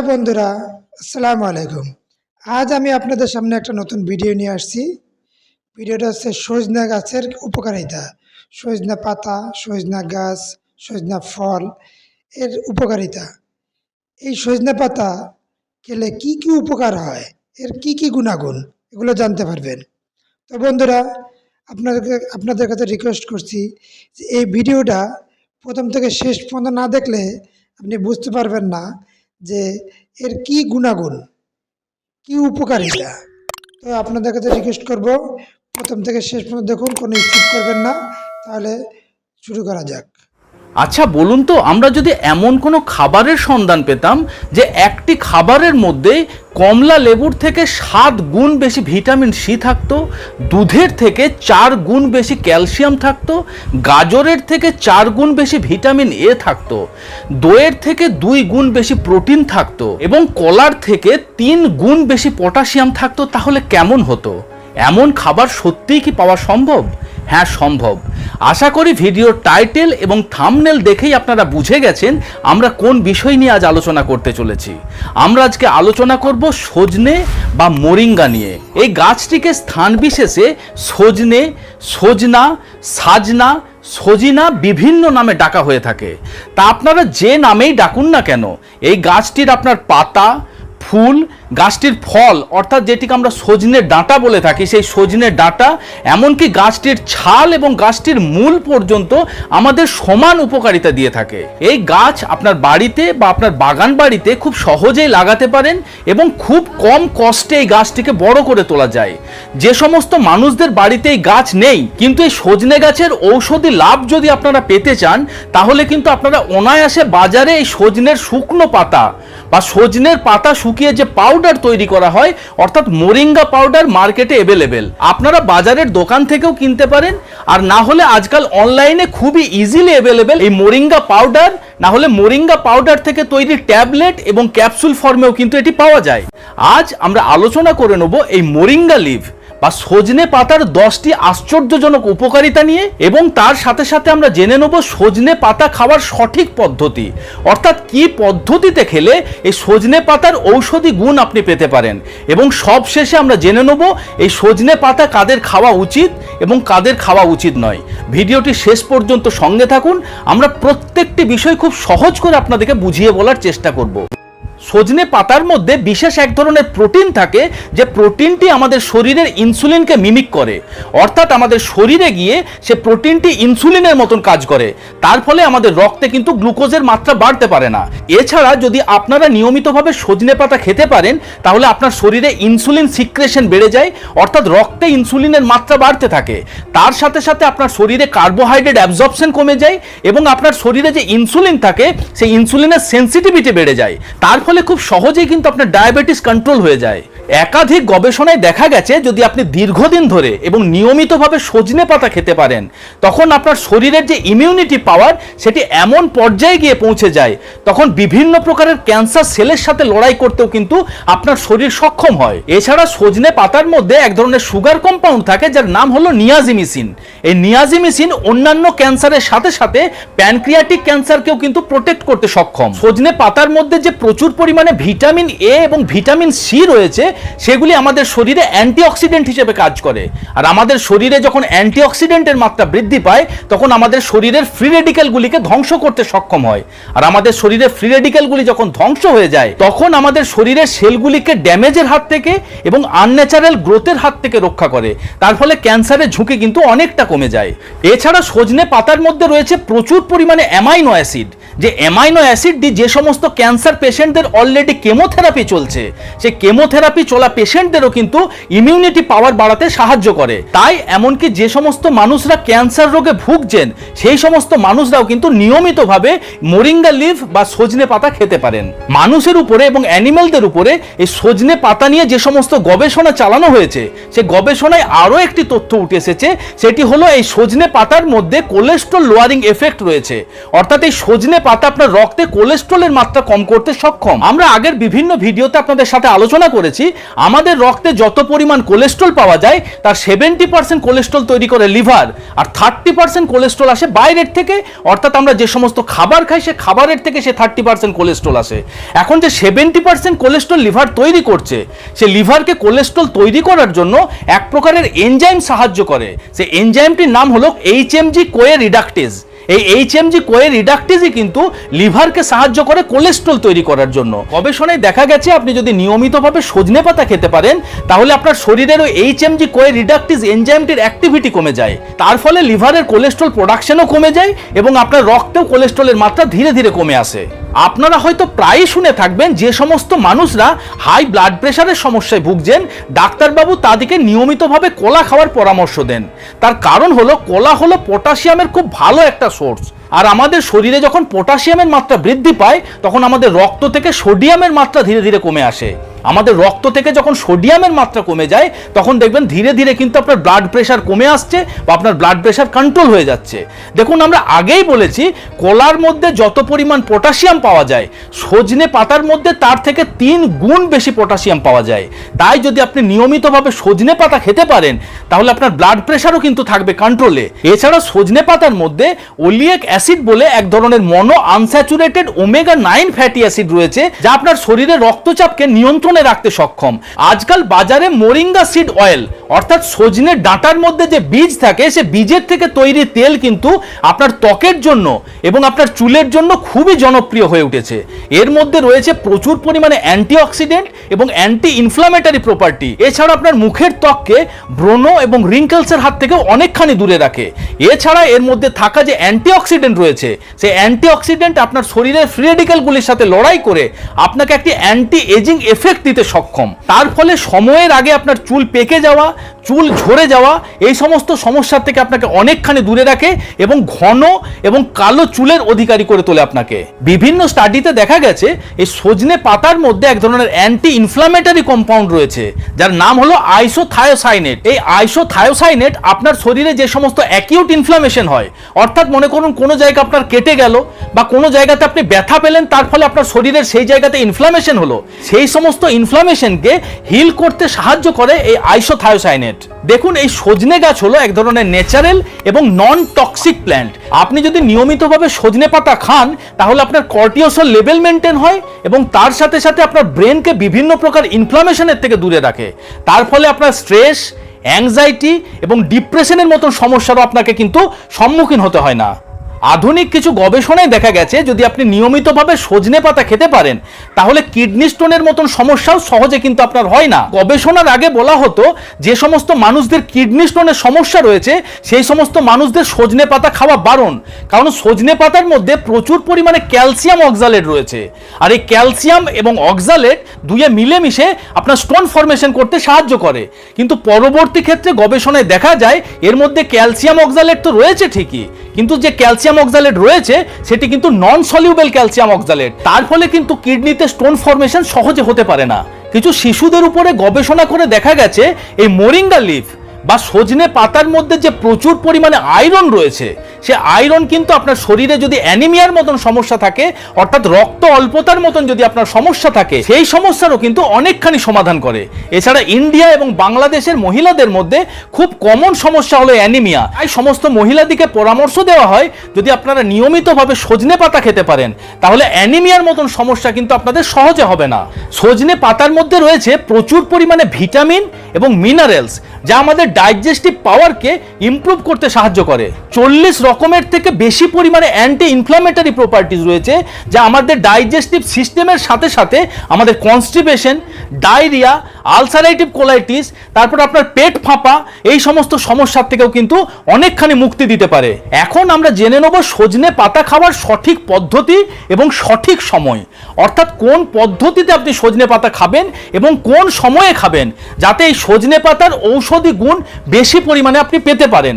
Hello বন্ধুরা, আসসালামু আলাইকুম। আজ আমি আপনাদের সামনে একটা নতুন ভিডিও নিয়ে আসছি। ভিডিওটা হচ্ছে সজনা গাছের উপকারিতা। সজনা পাতা, সজনা গাছ, সজনা ফল এর উপকারিতা। এই সজনা পাতা খেলে কি কি উপকার হয়? এর কি কি গুণাগুণ? এগুলো জানতে পারবেন। তো বন্ধুরা, আপনাদেরকে, আপনাদের কাছে রিকোয়েস্ট করছি যে এই ভিডিওটা প্রথম থেকে শেষ পর্যন্ত না দেখলে আপনি বুঝতে পারবেন না যে এর কি গুণাগুণ, কি উপকারিতা? তো আপনাদের কাছে রিকোয়েস্ট করব, প্রথম থেকে শেষ পর্যন্ত দেখুন, কোনো স্কিপ করবেন না, তাহলে শুরু করা যাক। আচ্ছা বলুন তো, আমরা যদি এমন কোনো খাবারের সন্ধান পেতাম যে একটি খাবারের মধ্যে কমলা লেবুর থেকে সাত গুণ বেশি ভিটামিন সি থাকতো, দুধের থেকে চার গুণ বেশি ক্যালসিয়াম থাকতো, গাজরের থেকে চার গুণ বেশি ভিটামিন এ থাকতো, দইয়ের থেকে দুই গুণ বেশি প্রোটিন থাকতো এবং কলার থেকে তিন গুণ বেশি পটাশিয়াম থাকতো, তাহলে কেমন হতো? এমন খাবার সত্যিই কি পাওয়া সম্ভব? হ্যাঁ সম্ভব। আশা করি ভিডিওর টাইটেল এবং থামনেল দেখেই আপনারা বুঝে গেছেন আমরা কোন বিষয় নিয়ে আজ আলোচনা করতে চলেছি। আমরা আজকে আলোচনা করব সজনে বা মোরিঙ্গা নিয়ে। এই গাছটিকে স্থান বিশেষে সজনে, সজনা, সাজনা, সজিনা বিভিন্ন নামে ডাকা হয়ে থাকে। তা আপনারা যে নামেই ডাকুন না কেন, এই গাছটির আপনার পাতা ফুল, গাছটির ফল, অর্থাৎ যেটিকে আমরা সজনের ডাঁটা বলে থাকি, সেই সজনের ডাঁটা, এমনকি গাছটির ছাল এবং গাছটির মূল পর্যন্ত আমাদের সমান উপকারিতা দিয়ে থাকে। এই গাছ আপনার বাড়িতে বা আপনার বাগান বাড়িতে খুব সহজেই লাগাতে পারেন এবং খুব কম কষ্টে এই গাছটিকে বড় করে তোলা যায়। যে সমস্ত মানুষদের বাড়িতে এই গাছ নেই, কিন্তু এই সজনে গাছের ঔষধি লাভ যদি আপনারা পেতে চান, তাহলে কিন্তু আপনারা অনায়াসে বাজারে এই সজনের শুকনো পাতা বা সজনের পাতা শুকিয়ে যে পাউডার তৈরি করা হয়, অর্থাৎ মোরিঙ্গা পাউডার মার্কেটে অ্যাভেলেবেল আপনারা বাজারের দোকান থেকেও কিনতে পারেন, আর না হলে আজকাল অনলাইনে খুবই ইজিলি অ্যাভেলেবেল এই মোরিঙ্গা পাউডার না হলে মোরিঙ্গা পাউডার থেকে তৈরি ট্যাবলেট এবং ক্যাপসুল ফর্মেও কিন্তু এটি পাওয়া যায়। আজ আমরা আলোচনা করে নেব এই মোরিঙ্গা লিভ বা সজনে পাতার দশটি আশ্চর্যজনক উপকারিতা নিয়ে এবং তার সাথে সাথে আমরা জেনে নেব সজনে পাতা খাওয়ার সঠিক পদ্ধতি। অর্থাৎ কি পদ্ধতিতে খেলে এই সজনে পাতার ঔষধি গুণ আপনি পেতে পারেন? এবং সব শেষে আমরা জেনে নেব এই সজনে পাতা কাদের খাওয়া উচিত এবং কাদের খাওয়া উচিত নয়। ভিডিওটি শেষ পর্যন্ত সঙ্গে থাকুন। আমরা প্রত্যেকটি বিষয় খুব সহজ করে আপনাদেরকে বুঝিয়ে বলার চেষ্টা করব। সজনে পাতার মধ্যে বিশেষ এক ধরনের প্রোটিন থাকে যে প্রোটিনটি আমাদের শরীরের ইনসুলিনকে মিমিক করে। অর্থাৎ আমাদের শরীরে গিয়ে সে প্রোটিনটি ইনসুলিনের মতন কাজ করে। তার ফলে আমাদের রক্তে কিন্তু গ্লুকোজের মাত্রা বাড়তে পারে না। এছাড়া যদি আপনারা নিয়মিতভাবে সজনে পাতা খেতে পারেন, তাহলে আপনার শরীরে ইনসুলিন সিক্রেশন বেড়ে যায়, অর্থাৎ রক্তে ইনসুলিনের মাত্রা বাড়তে থাকে। তার সাথে সাথে আপনার শরীরে কার্বোহাইড্রেট অ্যাবজর্পশন কমে যায় এবং আপনার শরীরে যে ইনসুলিন থাকে, সেই ইনসুলিনের সেন্সিটিভিটি বেড়ে যায়। তার ফলে খুব সহজেই কিন্তু আপনার ডায়াবেটিস কন্ট্রোল হয়ে যায়। একাধিক গবেষণায় দেখা গেছে যদি আপনি দীর্ঘদিন ধরে এবং নিয়মিতভাবে সজনে পাতা খেতে পারেন, তখন আপনার শরীরের যে ইমিউনিটি পাওয়ার সেটি এমন পর্যায়ে গিয়ে পৌঁছে যায়, তখন বিভিন্ন প্রকারের ক্যান্সার সেলের সাথে লড়াই করতেও কিন্তু আপনার শরীর সক্ষম হয়। এছাড়া সজনে পাতার মধ্যে এক ধরনের সুগার কম্পাউন্ড থাকে যার নাম হলো নিয়াজিমিসিন এই নিয়াজিমিসিন অন্যান্য ক্যান্সারের সাথে সাথে প্যানক্রিয়াটিক ক্যান্সারকেও কিন্তু প্রোটেক্ট করতে সক্ষম। সজনে পাতার মধ্যে যে প্রচুর পরিমাণে ভিটামিন এ এবং ভিটামিন সি রয়েছে সেগুলি আমাদের শরীরে অ্যান্টিঅক্সিডেন্ট হিসেবে কাজ করে। আর আমাদের শরীরে যখন অ্যান্টিঅক্সিডেন্টের মাত্রা বৃদ্ধি পায়, তখন আমাদের শরীরের ফ্রি রেডিক্যালগুলিকে ধ্বংস করতে সক্ষম হয়। আর আমাদের শরীরে ফ্রি রেডিক্যালগুলি যখন ধ্বংস হয়ে যায়, তখন আমাদের শরীরের সেলগুলিকে ড্যামেজের হাত থেকে এবং আনন্যাচারাল গ্রোথের হাত থেকে রক্ষা করে। তার ফলে ক্যান্সারের ঝুঁকি কিন্তু অনেকটা কমে যায়। এছাড়া সজনে পাতার মধ্যে রয়েছে প্রচুর পরিমাণে অ্যামাইনো অ্যাসিড। যে অ্যামাইনো অ্যাসিডটি যে সমস্ত ক্যান্সার পেশেন্টদের অলরেডি কেমোথেরাপি চলছে, সেই কেমোথেরাপি চলা পেশেন্টদেরও কিন্তু ইমিউনিটি পাওয়ার বাড়াতে সাহায্য করে। তাই এমনকি যে সমস্ত মানুষরা ক্যান্সার রোগে ভুগছেন, সেই সমস্ত মানুষরাও কিন্তু নিয়মিতভাবে মোরিঙ্গা লিভ বা সজনে পাতা খেতে পারেন। মানুষের উপরে এবং অ্যানিমেলদের উপরে এই সজনে পাতা নিয়ে যে সমস্ত গবেষণা চালানো হয়েছে সে গবেষণায় আরও একটি তথ্য উঠে এসেছে, সেটি হলো এই সজনে পাতার মধ্যে কোলেস্ট্রল লোয়ারিং এফেক্ট রয়েছে। অর্থাৎ এই সজনে পাতা আপনার রক্তে কোলেস্ট্রলের মাত্রা কম করতে সক্ষম। আমরা আগের বিভিন্ন ভিডিওতে আপনাদের সাথে আলোচনা করেছি আমাদের রক্তে যত পরিমাণ কোলেস্ট্রল পাওয়া যায়, তার সেভেন্টি পার্সেন্ট কোলেস্ট্রল তৈরি করে লিভার আর থার্টি পার্সেন্ট কোলেস্ট্রল আসে বাইরের থেকে। অর্থাৎ আমরা যে সমস্ত খাবার খাই, সে খাবারের থেকে সে থার্টি পার্সেন্ট কোলেস্ট্রল আসে। এখন যে সেভেন্টি পার্সেন্ট কোলেস্ট্রল লিভার তৈরি করছে, সে লিভারকে কোলেস্ট্রল তৈরি করার জন্য এক প্রকারের এনজাইম সাহায্য করে। সে এনজাইমটির নাম হলো H M G CoA reductase এই এইচ এম জি কোয়ে রিডাকটেজই কিন্তু লিভারকে সাহায্য করে কোলেস্ট্রল তৈরি করার জন্য। গবেষণায় দেখা গেছে আপনি যদি নিয়মিতভাবে সজনে পাতা খেতে পারেন, তাহলে আপনার শরীরের ওই H M G CoA reductase এনজাইমটির activity কমে যায়। তার ফলে লিভারের কোলেস্ট্রল প্রোডাকশনও কমে যায় এবং আপনার রক্তেও কোলেস্ট্রলের মাত্রা ধীরে ধীরে কমে আসে। আপনারা হয়তো প্রায়ই শুনে থাকবেন যে সমস্ত মানুষরা হাই ব্লাড প্রেশারের সমস্যায় ভুগছেন। ডাক্তারবাবু তাদেরকে নিয়মিতভাবে কলা খাওয়ার পরামর্শ দেন। তার কারণ হলো, কলা হলো পটাশিয়ামের খুব ভালো একটা সোর্স আর আমাদের শরীরে যখন পটাশিয়ামের মাত্রা বৃদ্ধি পায়, তখন আমাদের রক্ত থেকে সোডিয়ামের মাত্রা ধীরে ধীরে কমে আসে। আমাদের রক্ত থেকে যখন সোডিয়ামের মাত্রা কমে যায়, তখন দেখবেন ধীরে ধীরে কিন্তু আপনার ব্লাড প্রেশার কমে আসছে বা আপনার ব্লাড প্রেশার কন্ট্রোল হয়ে যাচ্ছে। দেখুন, আমরা আগেই বলেছি, কলার মধ্যে যত পরিমাণ পটাশিয়াম পাওয়া যায়, সজনে পাতার মধ্যে তার থেকে তিন গুণ বেশি পটাশিয়াম পাওয়া যায়। তাই যদি আপনি নিয়মিতভাবে সজনে পাতা খেতে পারেন, তাহলে আপনার ব্লাড প্রেশারও কিন্তু থাকবে কন্ট্রোলে এছাড়া সজনে পাতার মধ্যে ওলিয়েক অ্যাসিড বলে এক ধরনের mono unsaturated omega nine fatty acid রয়েছে, যা আপনার শরীরে রক্তচাপকে নিয়ন্ত্রণে রাখতে সক্ষম। আজকাল বাজারে মোরিঙ্গা সিড অয়েল অর্থাৎ সজনে ডাঁটার মধ্যে যে বীজ থাকে, সে বীজের থেকে তৈরি তেল কিন্তু আপনার ত্বকের জন্য এবং আপনার চুলের জন্য খুবই জনপ্রিয় হয়ে উঠেছে। এর মধ্যে রয়েছে প্রচুর পরিমাণে অ্যান্টিঅক্সিডেন্ট এবং অ্যান্টি ইনফ্লামেটারি প্রপার্টি। এছাড়া আপনার মুখের ত্বককে ব্রণ এবং রিঙ্কেলসের হাত থেকে অনেকখানি দূরে রাখে। এছাড়া এর মধ্যে থাকা যে অ্যান্টিঅক্সিডেন্ট রয়েছে, সেই অ্যান্টিঅক্সিডেন্ট আপনার শরীরের ফ্রি রেডিক্যালগুলির সাথে লড়াই করে আপনাকে একটি অ্যান্টি এজিং এফেক্ট দিতে সক্ষম। তার ফলে সময়ের আগে আপনার চুল পেকে যাওয়া চুল ঝরে যাওয়া, এই সমস্ত সমস্যার থেকে আপনাকে অনেকখানি দূরে রাখে এবং ঘন এবং কালো চুলের অধিকারী করে তোলে আপনাকে। বিভিন্ন স্টাডিতে দেখা গেছে, এই সজনে পাতার মধ্যে এক ধরনের অ্যান্টি ইনফ্লামেটারি কম্পাউন্ড রয়েছে, যার নাম হলো আইসোথায়োসাইনেট এই আইসোথায়োসাইনেট আপনার শরীরে যে সমস্ত অ্যাকিউট ইনফ্লামেশন হয়, অর্থাৎ মনে করুন কোনো জায়গা আপনার কেটে গেল বা কোনো জায়গাতে আপনি ব্যথা পেলেন, তার ফলে আপনার শরীরের সেই জায়গাতে ইনফ্লামেশন হলো। সেই সমস্ত ইনফ্লামেশনকে হিল করতে সাহায্য করে এই আইসোথায়োসাইনেট দেখুন, এই সজনে গাছ হলো এক ধরনের ন্যাচারাল এবং নন টক্সিক প্ল্যান্ট আপনি যদি নিয়মিতভাবে সজনে পাতা খান, তাহলে আপনার কর্টিওসল লেভেল মেনটেন হয় এবং তার সাথে সাথে আপনার ব্রেনকে বিভিন্ন প্রকার ইনফ্লামেশনের থেকে দূরে রাখে। তার ফলে আপনার স্ট্রেস অ্যাংজাইটি এবং ডিপ্রেশনের মতো সমস্যারও আপনাকে কিন্তু সম্মুখীন হতে হয় না। আধুনিক কিছু গবেষণায় দেখা গেছে, যদি আপনি নিয়মিতভাবে সজনে পাতা খেতে পারেন, তাহলে কিডনি স্টোনের মতন সমস্যাও সহজে কিন্তু আপনার হয় না। গবেষণার আগে বলা হতো, যে সমস্ত মানুষদের কিডনি স্টোনের সমস্যা রয়েছে, সেই সমস্ত মানুষদের সজনে পাতা খাওয়া বারণ। কারণ সজনে পাতার মধ্যে প্রচুর পরিমাণে ক্যালসিয়াম অক্সালেট রয়েছে। আর এই ক্যালসিয়াম এবং অক্সালেট দুয়ে মিলেমিশে আপনার স্টোন ফরমেশন করতে সাহায্য করে। কিন্তু পরবর্তী ক্ষেত্রে গবেষণায় দেখা যায়, এর মধ্যে ক্যালসিয়াম অক্সালেট তো রয়েছে ঠিকই, কিন্তু যে ক্যালসিয়াম অক্সালেট রয়েছে, সেটি কিন্তু নন সলিউবেল ক্যালসিয়াম অক্সালেট তার ফলে কিন্তু কিডনিতে স্টোন ফরমেশন সহজে হতে পারে না। কিছু শিশুদের উপরে গবেষণা করে দেখা গেছে, এই মোরিঙ্গা লিফ বা সজনে পাতার মধ্যে যে প্রচুর পরিমাণে আয়রন রয়েছে, সে আয়রন কিন্তু আপনার শরীরে যদি অ্যানিমিয়ার মতন সমস্যা থাকে, অর্থাৎ রক্ত অল্পতার মতন যদি আপনার সমস্যা থাকে, সেই সমস্যারও কিন্তু অনেকখানি সমাধান করে। এছাড়া ইন্ডিয়া এবং বাংলাদেশের মহিলাদের মধ্যে খুব কমন সমস্যা হলো অ্যানিমিয়া। তাই সমস্ত মহিলাদিকে পরামর্শ দেওয়া হয়, যদি আপনারা নিয়মিতভাবে সজনে পাতা খেতে পারেন, তাহলে অ্যানিমিয়ার মতন সমস্যা কিন্তু আপনাদের সহজে হবে না। সজনে পাতার মধ্যে রয়েছে প্রচুর পরিমাণে ভিটামিন এবং মিনারেলস, যা আমাদের ডাইজেস্টিভ পাওয়ারকে ইমপ্রুভ করতে সাহায্য করে। চল্লিশ রকমের থেকে বেশি পরিমাণে অ্যান্টি ইনফ্লামেটারি প্রপার্টিজ রয়েছে, যা আমাদের ডাইজেস্টিভ সিস্টেমের সাথে সাথে আমাদের কনস্টিপেশন ডায়রিয়া আলসারাইটিভ কোলাইটিস, তারপর আপনার পেট ফাঁপা, এই সমস্ত সমস্যার থেকেও কিন্তু অনেকখানি মুক্তি দিতে পারে। এখন আমরা জেনে নেব সজনে পাতা খাওয়ার সঠিক পদ্ধতি এবং সঠিক সময়। অর্থাৎ কোন পদ্ধতিতে আপনি সজনে পাতা খাবেন এবং কোন সময়ে খাবেন, যাতে এই সজনে পাতার ঔষধি গুণ বেশি পরিমাণে আপনি পেতে পারেন।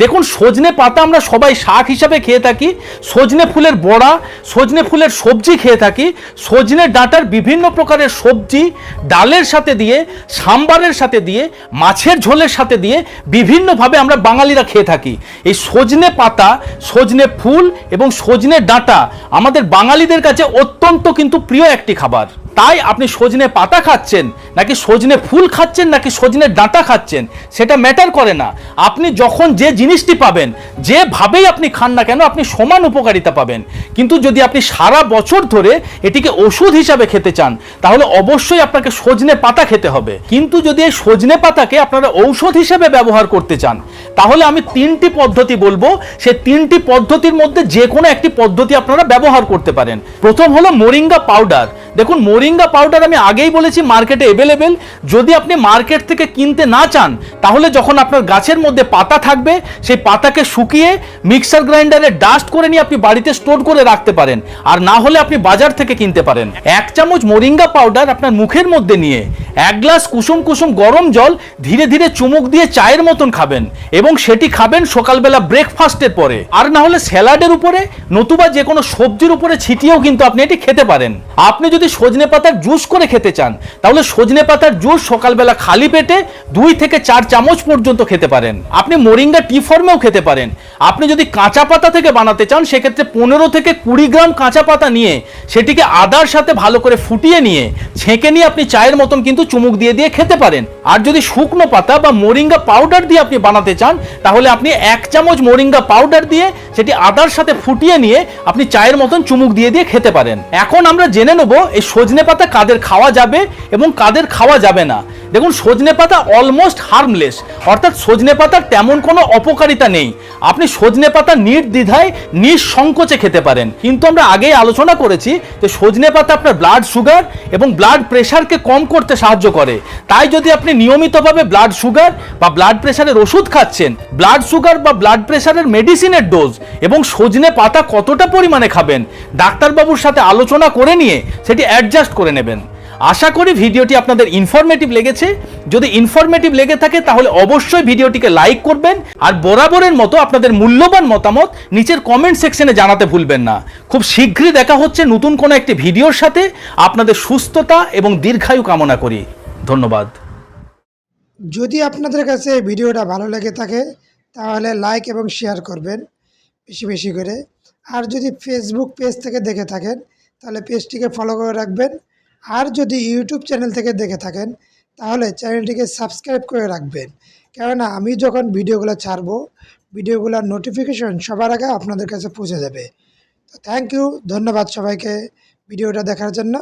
দেখুন, সজনে পাতা আমরা সবাই শাক হিসাবে খেয়ে থাকি, সজনে ফুলের বড়া, সজনে ফুলের সবজি খেয়ে থাকি, সজনে ডাঁটার বিভিন্ন প্রকারের সবজি, ডালের সাথে দিয়ে, সাম্বারের সাথে দিয়ে, মাছের ঝোলের সাথে দিয়ে বিভিন্নভাবে আমরা বাঙালিরা খেয়ে থাকি। এই সজনে পাতা, সজনে ফুল এবং সজনে ডাঁটা আমাদের বাঙালিদের কাছে অত্যন্ত কিন্তু প্রিয় একটি খাবার। তাই আপনি সজনে পাতা খাচ্ছেন, নাকি সজনে ফুল খাচ্ছেন, নাকি সজনে ডাঁটা খাচ্ছেন, সেটা ম্যাটার করে না। আপনি যখন যে জিনিসটি পাবেন, যেভাবেই আপনি খান না কেন আপনি সমান উপকারিতা পাবেন। কিন্তু যদি আপনি সারা বছর ধরে এটিকে ওষুধ হিসাবে খেতে চান, তাহলে অবশ্যই আপনাকে সজনে পাতা খেতে হবে। কিন্তু যদি এই সজনে পাতাকে আপনারা ঔষধ হিসেবে ব্যবহার করতে চান, তাহলে আমি তিনটি পদ্ধতি বলব। সেই তিনটি পদ্ধতির মধ্যে যে কোনো একটি পদ্ধতি আপনারা ব্যবহার করতে পারেন। প্রথম হলো মোরিঙ্গা পাউডার। দেখুন মোরিঙ্গা পাউডার আমি আগেই বলেছি মার্কেটে অ্যাভেলেবেল যদি আপনি মার্কেট থেকে কিনতে না চান, তাহলে যখন আপনার গাছের মধ্যে পাতা থাকবে, সেই পাতাকে শুকিয়ে মিক্সার গ্রাইন্ডারে ডাস্ট করে নিয়ে আপনি বাড়িতে স্টোর করে রাখতে পারেন। আর না হলে আপনি বাজার থেকে কিনতে পারেন। এক চামচ মোরিঙ্গা পাউডার আপনার মুখের মধ্যে নিয়ে এক গ্লাস কুসুম কুসুম গরম জল ধীরে ধীরে চুমুক দিয়ে চায়ের মতন খাবেন এবং সেটি খাবেন সকালবেলা ব্রেকফাস্টের পরে। আর না হলে স্যালাডের উপরে নতুবা যে কোনো সবজির উপরে ছিটিয়েও কিন্তু আপনি এটি খেতে পারেন। আপনি যদি সজনে পাতার জুস করে খেতে চান, তাহলে সজনে পাতার জুস সকালবেলা খালি পেটে দুই থেকে চার চামচ পর্যন্ত খেতে পারেন। আপনি মোরিঙ্গা টি ফর্মেও খেতে পারেন। আপনি যদি কাঁচা পাতা থেকে বানাতে চান, সেক্ষেত্রে পনেরো থেকে কুড়ি গ্রাম কাঁচা পাতা নিয়ে সেটিকে আদার সাথে ভালো করে ফুটিয়ে নিয়ে ছেঁকে নিয়ে আপনি চায়ের মতন কিন্তু চুমুক দিয়ে দিয়ে খেতে পারেন। আর যদি শুকনো পাতা বা মোরিঙ্গা পাউডার দিয়ে আপনি বানাতে চান, তাহলে আপনি এক চামচ মোরিঙ্গা পাউডার দিয়ে সেটি আদার সাথে ফুটিয়ে নিয়ে আপনি চায়ের মতন চুমুক দিয়ে দিয়ে খেতে পারেন। এখন আমরা জেনে নেব এই সজনে পাতা কাদের খাওয়া যাবে এবং কাদের খাওয়া যাবে না? দেখুন, সজনে পাতা অলমোস্ট হার্মলেস অর্থাৎ সজনে পাতার তেমন কোনো অপকারিতা নেই। আপনি সজনে পাতা নির্দ্বিধায়, নিঃসংকোচে খেতে পারেন। কিন্তু আমরা আগেই আলোচনা করেছি যে সজনে পাতা আপনার ব্লাড সুগার এবং ব্লাড প্রেশারকে কম করতে সাহায্য করে। তাই যদি আপনি নিয়মিতভাবে ব্লাড সুগার বা ব্লাড প্রেশারের ওষুধ খাচ্ছেন ব্লাড সুগার বা ব্লাড প্রেশারের মেডিসিনের ডোজ এবং সজনে পাতা কতটা পরিমাণে খাবেন, ডাক্তারবাবুর সাথে আলোচনা করে নিয়ে সেটি অ্যাডজাস্ট করে নেবেন। আশা করি ভিডিওটি আপনাদের ইনফরমেটিভ লেগেছে। যদি ইনফরমেটিভ লেগে থাকে, তাহলে অবশ্যই ভিডিওটিকে লাইক করবেন আর বরাবরের মতো আপনাদের মূল্যবান মতামত নিচের কমেন্ট সেকশনে জানাতে ভুলবেন না। খুব শীঘ্রই দেখা হচ্ছে নতুন কোনো একটি ভিডিওর সাথে। আপনাদের সুস্থতা এবং দীর্ঘায়ু কামনা করি। ধন্যবাদ। যদি আপনাদের কাছে এই ভিডিওটা ভালো লেগে থাকে, তাহলে লাইক এবং শেয়ার করবেন, বেশি বেশি করে। আর যদি ফেসবুক পেজ থেকে দেখে থাকেন, তাহলে পেজটিকে ফলো করে রাখবেন। আর যদি ইউটিউব চ্যানেল থেকে দেখে থাকেন, তাহলে চ্যানেলটিকে সাবস্ক্রাইব করে রাখবেন। কেননা আমি যখন ভিডিওগুলো ছাড়বো, ভিডিওগুলোর নোটিফিকেশন সবার আগে আপনাদের কাছে পৌঁছে যাবে। তো থ্যাংক ইউ, ধন্যবাদ সবাইকে ভিডিওটা দেখার জন্য।